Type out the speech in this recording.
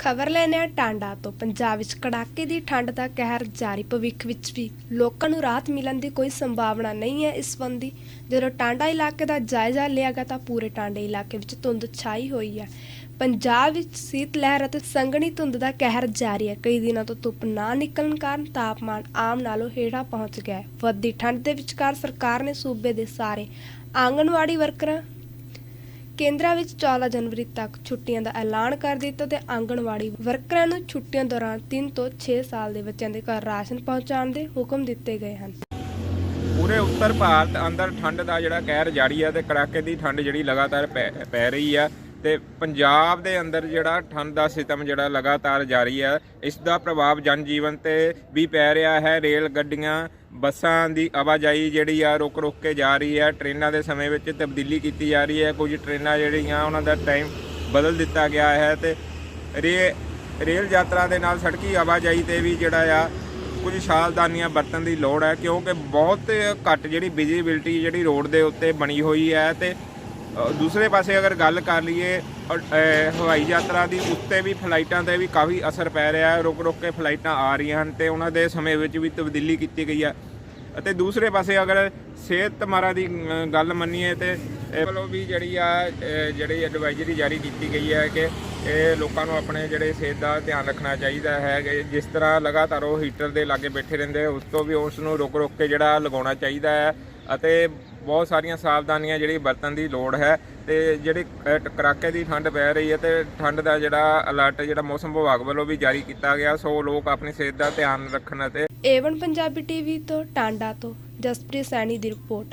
ਖਬਰ ਲੈਣੇ ਆ ਟਾਂਡਾ ਤੋਂ। ਪੰਜਾਬ ਵਿੱਚ ਕੜਾਕੇ ਦੀ ਠੰਡ ਦਾ ਕਹਿਰ ਜਾਰੀ। ਭਵਿੱਖ ਵਿੱਚ ਵੀ ਲੋਕਾਂ ਨੂੰ ਰਾਹਤ ਮਿਲਣ ਦੀ ਕੋਈ ਸੰਭਾਵਨਾ ਨਹੀਂ ਹੈ ਇਸ ਸੰਬੰਧੀ। ਜਦੋਂ ਟਾਂਡਾ ਇਲਾਕੇ ਦਾ ਜਾਇਜ਼ਾ ਲਿਆ ਗਿਆ ਤਾਂ ਪੂਰੇ ਟਾਂਡੇ ਇਲਾਕੇ ਵਿੱਚ ਧੁੰਦ ਛਾਈ ਹੋਈ ਹੈ। ਪੰਜਾਬ ਵਿੱਚ ਸੀਤ ਲਹਿਰ ਅਤੇ ਸੰਘਣੀ ਧੁੰਦ ਦਾ ਕਹਿਰ ਜਾਰੀ ਹੈ। ਕਈ ਦਿਨਾਂ ਤੋਂ ਧੁੱਪ ਨਾ ਨਿਕਲਣ ਕਾਰਨ ਤਾਪਮਾਨ ਆਮ ਨਾਲੋਂ ਹੇਠਾਂ ਪਹੁੰਚ ਗਿਆ ਹੈ। ਵੱਧਦੀ ਠੰਡ ਦੇ ਵਿਚਕਾਰ ਸਰਕਾਰ ਨੇ ਸੂਬੇ ਦੇ ਸਾਰੇ ਆਂਗਣਵਾੜੀ ਵਰਕਰਾਂ ਕੇਂਦਰਾਂ ਵਿੱਚ 14 ਜਨਵਰੀ ਤੱਕ ਛੁੱਟੀਆਂ ਦਾ ਐਲਾਨ ਕਰ ਦਿੱਤਾ ਤੇ ਆਂਗਣਵਾੜੀ ਵਰਕਰਾਂ ਨੂੰ ਛੁੱਟੀਆਂ ਦੌਰਾਨ 3 ਤੋਂ 6 ਸਾਲ ਦੇ ਬੱਚਿਆਂ ਦੇ ਘਰ ਰਾਸ਼ਨ ਪਹੁੰਚਾਉਣ ਦੇ ਹੁਕਮ ਦਿੱਤੇ ਗਏ ਹਨ। ਪੂਰੇ ਉੱਤਰ ਭਾਰਤ ਅੰਦਰ ਠੰਡ ਦਾ ਜਿਹੜਾ ਕਹਿਰ ਜਾਰੀ ਹੈ ਤੇ ਕੜਾਕੇ ਦੀ ਠੰਡ ਜਿਹੜੀ ਲਗਾਤਾਰ ਪੈ ਰਹੀ ਆ। ਤੇ ਪੰਜਾਬ ਦੇ ਅੰਦਰ ਜਿਹੜਾ ਠੰਡ ਦਾ ਸਿਤਮ ਜਿਹੜਾ ਲਗਾਤਾਰ ਜਾਰੀ ਹੈ ਇਸ ਦਾ ਪ੍ਰਭਾਵ ਜਨ ਜੀਵਨ ਤੇ ਵੀ ਪੈ ਰਿਹਾ ਹੈ। ਰੇਲ ਗੱਡੀਆਂ, ਬੱਸਾਂ ਦੀ ਆਵਾਜਾਈ ਜਿਹੜੀ ਆ ਰੁਕ ਰੁਕ ਕੇ ਜਾ ਰਹੀ ਹੈ। ਟ੍ਰੇਨਾਂ ਦੇ ਸਮੇਂ ਵਿੱਚ ਤਬਦੀਲੀ ਕੀਤੀ ਜਾ ਰਹੀ ਹੈ। ਕੁਝ ਟ੍ਰੇਨਾਂ ਜਿਹੜੀਆਂ ਉਹਨਾਂ ਦਾ ਟਾਈਮ ਬਦਲ ਦਿੱਤਾ ਗਿਆ ਹੈ ਤੇ ਰੇ, ਰੇਲ ਯਾਤਰਾ ਦੇ ਨਾਲ ਸੜਕੀ ਆਵਾਜਾਈ ਤੇ ਵੀ ਜਿਹੜਾ ਆ ਕੁਝ ਸਾਵਧਾਨੀਆਂ ਵਰਤਣ ਦੀ ਲੋੜ ਹੈ, ਕਿਉਂਕਿ ਬਹੁਤ ਘੱਟ ਜਿਹੜੀ ਵਿਜ਼ਿਬਿਲਟੀ ਜਿਹੜੀ ਰੋਡ ਦੇ ਉੱਤੇ ਬਣੀ ਹੋਈ ਹੈ ਤੇ ਦੂਸਰੇ ਪਾਸੇ ਅਗਰ ਗੱਲ ਕਰ ਲਈਏ ਹਵਾਈ ਯਾਤਰਾ ਦੀ, ਉੱਤੇ ਵੀ ਫਲਾਈਟਾਂ ਤੇ ਵੀ ਕਾਫੀ ਅਸਰ ਪੈ ਰਿਹਾ ਹੈ। ਰੁਕ ਰੁਕ ਕੇ ਫਲਾਈਟਾਂ ਆ ਰਹੀਆਂ ਹਨ ਤੇ ਉਹਨਾਂ ਦੇ ਸਮੇਂ ਵਿੱਚ ਵੀ ਤਬਦੀਲੀ ਕੀਤੀ ਗਈ ਹੈ। ਅਤੇ ਦੂਸਰੇ ਪਾਸੇ ਅਗਰ ਸਿਹਤ ਮਾਰਾ ਦੀ ਗੱਲ ਮੰਨੀਏ ਤੇ ਇਹ ਵੱਲੋਂ ਵੀ ਜਿਹੜੀ ਆ ਜਿਹੜੀ ਐਡਵਾਈਜ਼ਰੀ ਜਾਰੀ ਕੀਤੀ ਗਈ ਹੈ ਕਿ ਇਹ ਲੋਕਾਂ ਨੂੰ ਆਪਣੇ ਜਿਹੜੇ ਸਿਹਤ ਦਾ ਧਿਆਨ ਰੱਖਣਾ ਚਾਹੀਦਾ ਹੈ ਕਿ ਜਿਸ ਤਰ੍ਹਾਂ ਲਗਾਤਾਰ ਉਹ ਹੀਟਰ ਦੇ ਲਾਗੇ ਬੈਠੇ ਰਹਿੰਦੇ, ਉਸ ਤੋਂ ਵੀ ਉਸ ਨੂੰ ਰੁਕ ਰੁਕ ਕੇ ਜਿਹੜਾ ਲਗਾਉਣਾ ਚਾਹੀਦਾ ਹੈ। ਅਤੇ ਬਹੁਤ ਸਾਰੀਆਂ ਸਾਵਧਾਨੀਆਂ ਜਿਹੜੀ ਵਰਤਣ ਦੀ ਲੋੜ ਹੈ ਤੇ ਜਿਹੜੀ ਕੜਾਕੇ ਦੀ ਠੰਡ ਪੈ ਰਹੀ ਹੈ ਤੇ ਠੰਡ ਦਾ ਜਿਹੜਾ ਅਲਰਟ, ਜਿਹੜਾ ਮੌਸਮ ਵਿਭਾਗ ਵੱਲੋਂ ਵੀ ਜਾਰੀ ਕੀਤਾ ਗਿਆ, ਸੋ ਲੋਕ ਆਪਣੀ ਸਿਹਤ ਦਾ ਧਿਆਨ ਰੱਖਣ ਅਤੇ ਏਵਨ ਪੰਜਾਬੀ ਟੀਵੀ ਤੋਂ, ਟਾਂਡਾ ਤੋਂ, ਜਸਪ੍ਰੀਤ ਸੈਣੀ ਦੀ ਰਿਪੋਰਟ।